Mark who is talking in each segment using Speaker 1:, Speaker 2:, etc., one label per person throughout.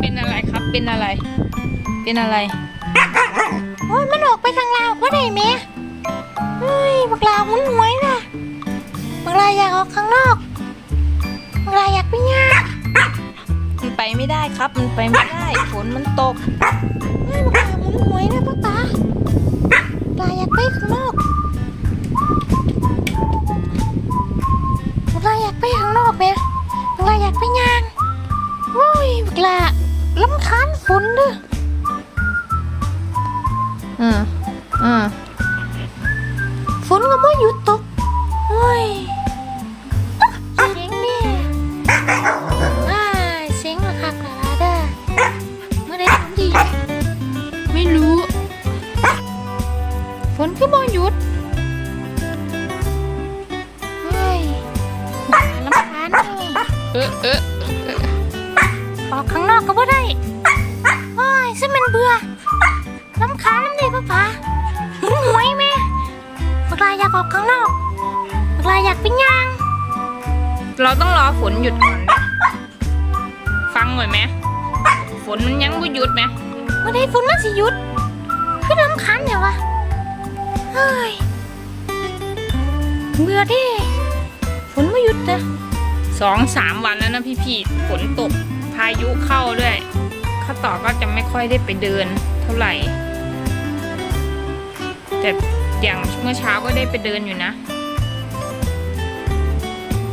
Speaker 1: เป็นอะไรครับ เป็นอะไร เป็นอะไร
Speaker 2: โอ้ยมันออกไปข้างล่างว่าได้แม่เฮ้ยบักลาหุนหวยน่ะบักลาอยากออกข้างนอกบักลาอยากไปย่าง
Speaker 1: มันไปไม่ได้ครับ มันไปไม่ได้ ฝนมันตก
Speaker 2: เฮ้ยบักลาหุนหวยนะป้าป๋าบักลาอยากไปข้างนอกำคาญฝนเด้อ
Speaker 1: อืมอืม
Speaker 2: ฝนก็ไม่หยุดตกเฮ้ยเสียงนี่อ้าเสียงระคักระลาเด้อเมื่อไรฝนดี
Speaker 1: ไม่รู้
Speaker 2: ฝนก็ไม่หยุดเฮ้ยบ้าลำคาญเลย
Speaker 1: เออเออ
Speaker 2: ออกข้างนอกก็บ่ได้ เบื่อลำคาญน้ำเลยป้าป๋าหึงหวยแม่บักลาอยากออกข้างนอกบักลาอยากไปย่าง
Speaker 1: เราต้องรอฝนหยุดก่อนนะฟังหน่อยไหมฝนมันยังไม่หยุดไหม
Speaker 2: เมื่อใดฝนมันสิหยุดคือลำคาญเนี่ยวะเฮ้ยเบื่อดิฝนไม่หยุดนะ
Speaker 1: สองสามวันแล้วนะพี่พี่ๆฝนตกพายุเข้าด้วย ข้าต่อก็จะไม่ค่อยได้ไปเดินเท่าไหร่ แต่อย่างเมื่อเช้าก็ได้ไปเดินอยู่นะ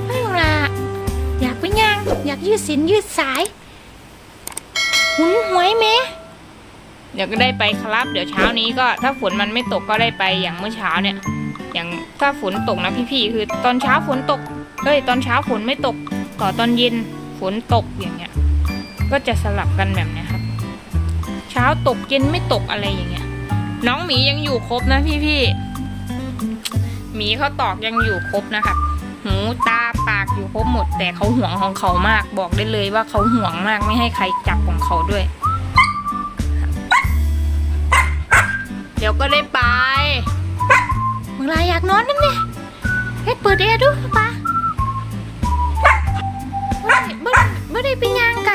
Speaker 2: ไม่เอาล่ะอยากไปย่าง อยากยืดสินยืดสาย หุนหวยแม่
Speaker 1: เดี๋ยวก็ได้ไปครับ เดี๋ยวเช้านี้ก็ถ้าฝนมันไม่ตกก็ได้ไปอย่างเมื่อเช้าเนี่ย อย่างถ้าฝนตกนะพี่ๆคือตอนเช้าฝนตกเฮ้ยตอนเช้าฝนไม่ตกต่อตอนเย็นฝนตกอย่างเงี้ย ก็จะสลับกันแบบนี้ครับ เช้าตกเย็นไม่ตกอะไรอย่างเงี้ย น้องหมียังอยู่ครบนะพี่ๆหมีเขาตอกยังอยู่ครบนะครับ หูตาปากอยู่ครบหมด แต่เขาห่วงของเขามาก บอกได้เลยว่าเขาห่วงมากไม่ให้ใครจับของเขาด้วย เดี๋ยวก็ได้ไป
Speaker 2: เมื่อไรอยากนอนนั่นเนี่ยให้เปิดแอร์ดูป้าไม่ได้ไม่ได้ไม่ได้ไปย่างก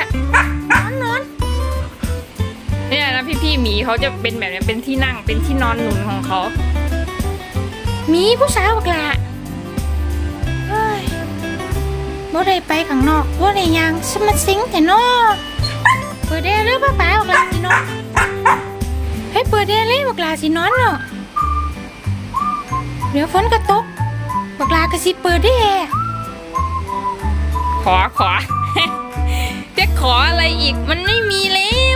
Speaker 1: มีเขาจะเป็นแบบนี้เป็นที่นั่งเป็นที่นอนหนุนของเขา
Speaker 2: มีผู้สาวบักละเฮ้ยบ่ได้ไปข้างนอกบ่ได้ย่างสมาสิงแต่นอเปิดแอร์เลยป้าป๋าบักละสินอนให้เปิดแอร์เลยบักละสินอนเนาะเดี๋ยวฝนก็ตกบักลาก็สิเปิดได้แอร์
Speaker 1: ขอขอจะขออะไรอีกมันไม่มีแล้ว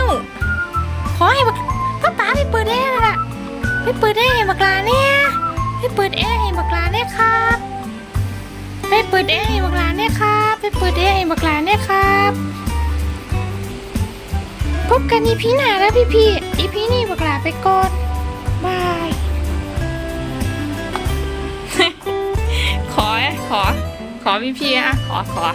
Speaker 2: ปเปิดแอร์ให้บักลาเนี่ยครับไปเปิดแอร์ให้บักลาเนี่ยครับไปเปิดแอร์ให้บักลาเนี่ยครับ พบกันอีพีหน้าแล้วพี่พี่อีพีนี้บักลาไปก่อนบาย
Speaker 1: ขอขอ ขอพี่พี่อะขอขอ